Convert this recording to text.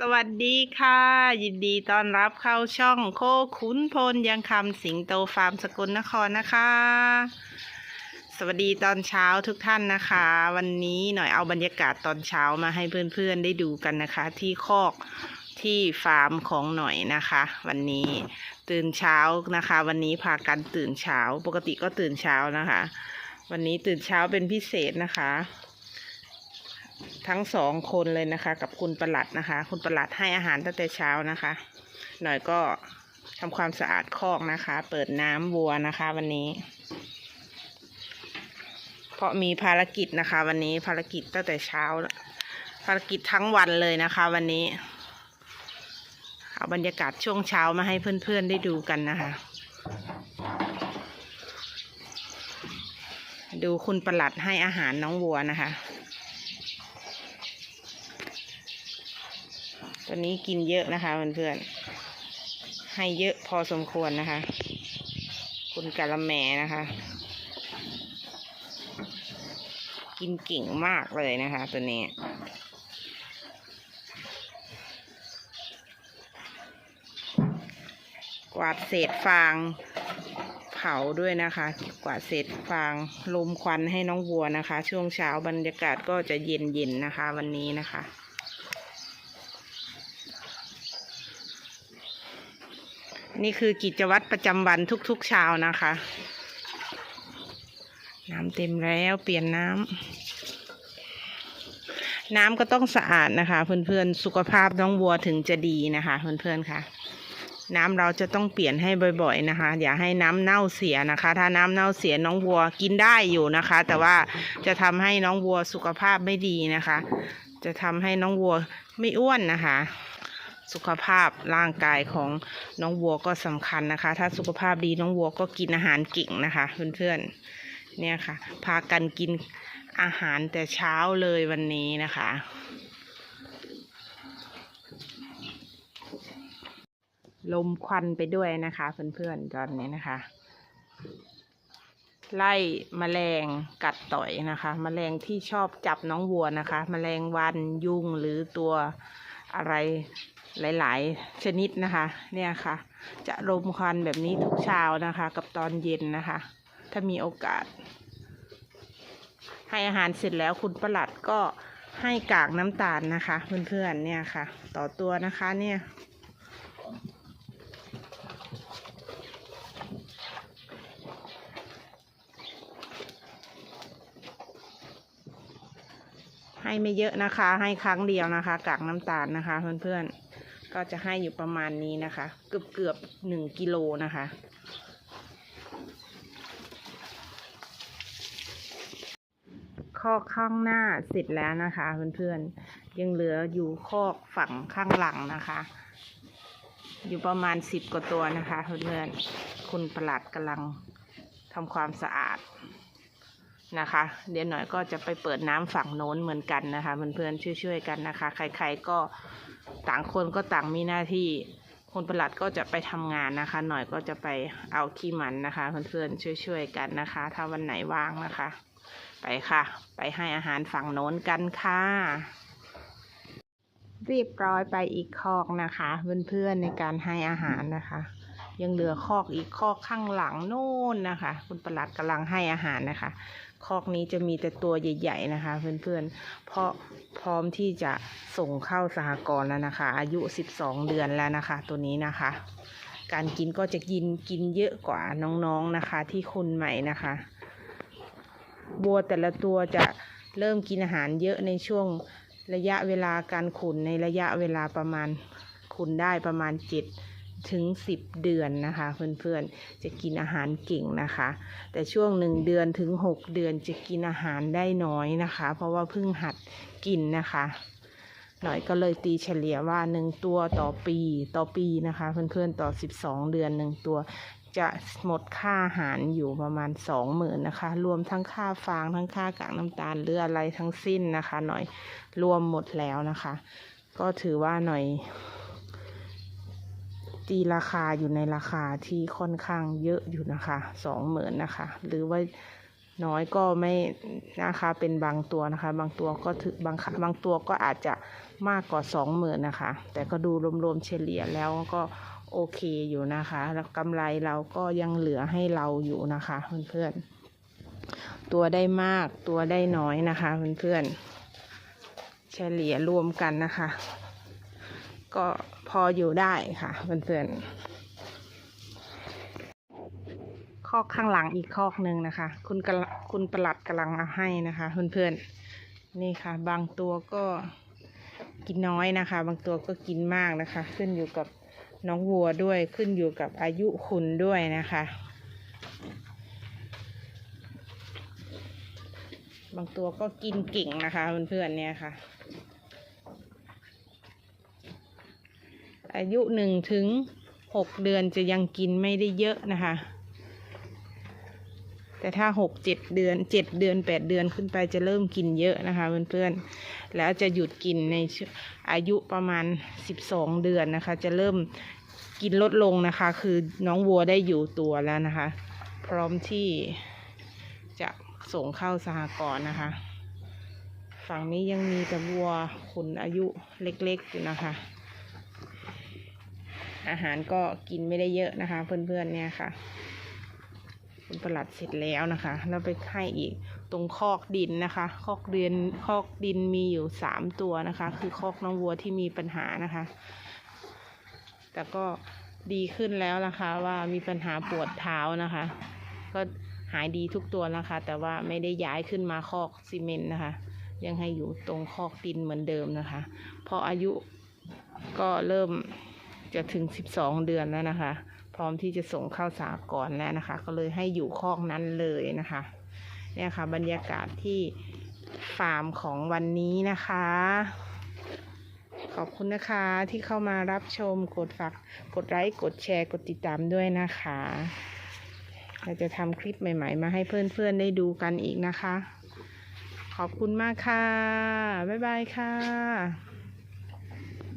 สวัสดีค่ะ ยินดีต้อนรับเข้าช่องโคขุนพลยังคำสิงโตฟาร์มสกลนครนะคะ สวัสดีตอนเช้าทุกท่านนะคะ วันนี้หน่อยเอาบรรยากาศตอนเช้ามาให้เพื่อนๆได้ดูกันนะคะ ที่คอกที่ฟาร์มของหน่อยนะคะ วันนี้ตื่นเช้านะคะ วันนี้พากันตื่นเช้า ปกติก็ตื่นเช้านะคะ วันนี้ตื่นเช้าเป็นพิเศษนะคะ ทั้งสองคนเลยนะคะ กับคุณประหลัดนะคะ คุณประหลัดให้อาหารตั้งแต่เช้านะคะ หน่อยก็ทำความสะอาดคอกนะคะ เปิดน้ำวัวนะคะ วันนี้ เพราะมีภารกิจนะคะ วันนี้ภารกิจตั้งแต่เช้า ภารกิจทั้งวันเลยนะคะ วันนี้เอาบรรยากาศช่วงเช้ามาให้เพื่อนๆได้ดูกันนะคะ ดูคุณประหลัดให้อาหารน้องวัวนะคะ ตัวนี้กินเยอะนะคะเพื่อนๆให้เยอะพอสมควรนะคะ คุณกะละแมนะคะ กินเก่งมากเลยนะคะ ตัวนี้กวาดเศษฟางเผาด้วยนะคะ กวาดเศษฟางลมควันให้น้องวัวนะคะ ช่วงเช้าบรรยากาศก็จะเย็นๆนะคะ วันนี้นะคะ นี่คือกิจวัตรประจำวันทุกๆเช้านะคะ น้ำเต็มแล้วเปลี่ยนน้ำน้ำก็ต้องสะอาดนะคะ เพื่อนๆสุขภาพน้องวัวถึงจะดีนะคะ เพื่อนๆค่ะ น้ำเราจะต้องเปลี่ยนให้บ่อย ๆนะคะ อย่าให้น้ำเน่าเสียนะคะ ถ้าน้ำเน่าเสียน้องวัวกินได้อยู่นะคะ แต่ว่าจะทำให้น้องวัวสุขภาพไม่ดีนะคะ จะทำให้น้องวัวไม่อ้วนนะคะ สุขภาพร่างกายของน้องวัวก็สำคัญนะคะ ถ้าสุขภาพดีน้องวัวก็กินอาหารเก่งนะคะ เพื่อนๆเนี่ยค่ะ พากันกินอาหารแต่เช้าเลยวันนี้นะคะลมควันไปด้วยนะคะเพื่อนๆตอนนี้นะคะ ไล่มแมลงกัดต่อยนะคะแมลงที่ชอบจับน้องวัวนะคะแมลงวันยุงหรือตัว อะไรหลาย ๆ ชนิดนะคะ เนี่ยค่ะ จะลมควันแบบนี้ทุกเช้านะคะ กับตอนเย็นนะคะ ถ้ามีโอกาส ให้อาหารเสร็จแล้วคุณประหลัดก็ให้กากน้ำตาลนะคะ เพื่อน ๆ เนี่ยค่ะ ต่อตัวนะคะเนี่ย ให้ไม่เยอะนะคะ ให้ครั้งเดียวนะคะกากน้ำตาลนะคะ เพื่อนๆ ก็จะให้อยู่ประมาณนี้นะคะ เกือบเกือบหนึ่งกิโลนะคะคอกข้างหน้าเสร็จแล้วนะคะ เพื่อนๆ ยังเหลืออยู่คอกฝั่งข้างหลังนะคะ อยู่ประมาณสิบกว่าตัวนะคะ เพื่อนๆ คุณประหลัดกำลังทำความสะอาด นะคะ เดี๋ยวหน่อยก็จะไปเปิดน้ำฝั่งโน้นเหมือนกันนะคะเพื่อนๆช่วยๆกันนะคะ ใครๆก็ต่างคนก็ต่างมีหน้าที่คนประหลัดก็จะไปทำงานนะคะ หน่อยก็จะไปเอาขี้มันนะคะเพื่อนๆช่วยๆกันนะคะ ถ้าวันไหนว่างนะคะ ไปค่ะ ไปให้อาหารฝั่งโน้นกันค่ะ เรียบร้อยไปอีกคอกนะคะ เพื่อนๆในการให้อาหารนะคะ ยังเหลือคอกอีกคอกข้างหลังโน่นนะคะ คุณประหลัดกำลังให้อาหารนะคะ คอกนี้จะมีแต่ตัวใหญ่ๆนะคะ เพื่อนๆ เพราะพร้อมที่จะส่งเข้าสหกรณ์แล้วนะคะ อายุ 12 เดือนแล้วนะคะ ตัวนี้นะคะ การกินก็จะกินกินเยอะกว่าน้องๆนะคะ ที่คุณใหม่นะคะ บัวแต่ละตัวจะเริ่มกินอาหารเยอะในช่วงระยะเวลาการขุนในระยะเวลาประมาณขุนได้ประมาณเจ็ด ถึงสิบเดือนนะคะเพื่อนๆจะกินอาหารเก่งนะคะ แต่ช่วงหนึ่งเดือนถึงหกเดือนจะกินอาหารได้น้อยนะคะ เพราะว่าเพิ่งหัดกินนะคะ หน่อยก็เลยตีเฉลี่ยว่าหนึ่งตัวต่อปีต่อปีนะคะ เพื่อนๆต่อสิบสองเดือนหนึ่งตัวจะหมดค่าอาหารอยู่ประมาณสองหมื่นนะคะ รวมทั้งค่าฟางทั้งค่ากากน้ำตาลหรืออะไรทั้งสิ้นนะคะ หน่อยรวมหมดแล้วนะคะ ก็ถือว่าหน่อย ตีราคาอยู่ในราคาที่ค่อนข้างเยอะอยู่นะคะสองหมื่นนะคะ หรือว่าน้อยก็ไม่นะคะเป็นบางตัวนะคะ บางตัวก็ถึงบางบางตัวก็อาจจะมากกว่าสองหมื่นนะคะ แต่ก็ดูรวมๆเฉลี่ยแล้วก็โอเคอยู่นะคะแล้วกำไรเราก็ยังเหลือให้เราอยู่นะคะเพื่อนๆตัวได้มากตัวได้น้อยนะคะเพื่อนๆเฉลี่ยรวมกันนะคะ ก็ ออยู่ได้ค่ะเพื่อนๆคอกข้างหลังอีกคอกหนึ่งนะคะ คุณกะละคุณประหลัดกำลังเอาให้นะคะเพื่อนๆนี่ค่ะ บางตัวก็กินน้อยนะคะ บางตัวก็กินมากนะคะ ขึ้นอยู่กับน้องวัวด้วยขึ้นอยู่กับอายุคุณด้วยนะคะ บางตัวก็กินเก่งนะคะเพื่อนๆเนี่ยค่ะ อายุหนึ่งถึงหกเดือนจะยังกินไม่ได้เยอะนะคะ แต่ถ้าหกเจ็ดเดือนเจ็ดเดือนแปดเดือนขึ้นไปจะเริ่มกินเยอะนะคะเพื่อนๆแล้วจะหยุดกินในอายุประมาณสิบสองเดือนนะคะ จะเริ่มกินลดลงนะคะ คือน้องวัวได้อยู่ตัวแล้วนะคะ พร้อมที่จะส่งเข้าสหกรณ์นะคะ ฝั่งนี้ยังมีแต่วัวขุนอายุเล็กๆอยู่นะคะ อาหารก็กินไม่ได้เยอะนะคะ เพื่อนๆเนี่ยค่ะ คุณประหลัดเสร็จแล้วนะคะ แล้วไปให้อีกตรงคอกดินนะคะ คอกเดินคอกดินมีอยู่สามตัวนะคะ คือคอกน้องวัวที่มีปัญหานะคะ แต่ก็ดีขึ้นแล้วนะคะ ว่ามีปัญหาปวดเท้านะคะ ก็หายดีทุกตัวนะคะ แต่ว่าไม่ได้ย้ายขึ้นมาคอกซีเมนต์นะคะ ยังให้อยู่ตรงคอกดินเหมือนเดิมนะคะ พออายุก็เริ่ม จะถึง 12 เดือนแล้วนะคะ พร้อมที่จะส่งเข้าสากลแล้วนะคะ ก็เลยให้อยู่คอกนั้นเลยนะคะเนี่ยค่ะ บรรยากาศที่ฟาร์มของวันนี้นะคะ ขอบคุณนะคะที่เข้ามารับชมกดฝากกดไลค์กดแชร์กดติดตามด้วยนะคะเราจะทำคลิปใหม่ ๆ มาให้เพื่อนๆได้ดูกันอีกนะคะ ขอบคุณมากค่ะ บ๊ายบายค่ะ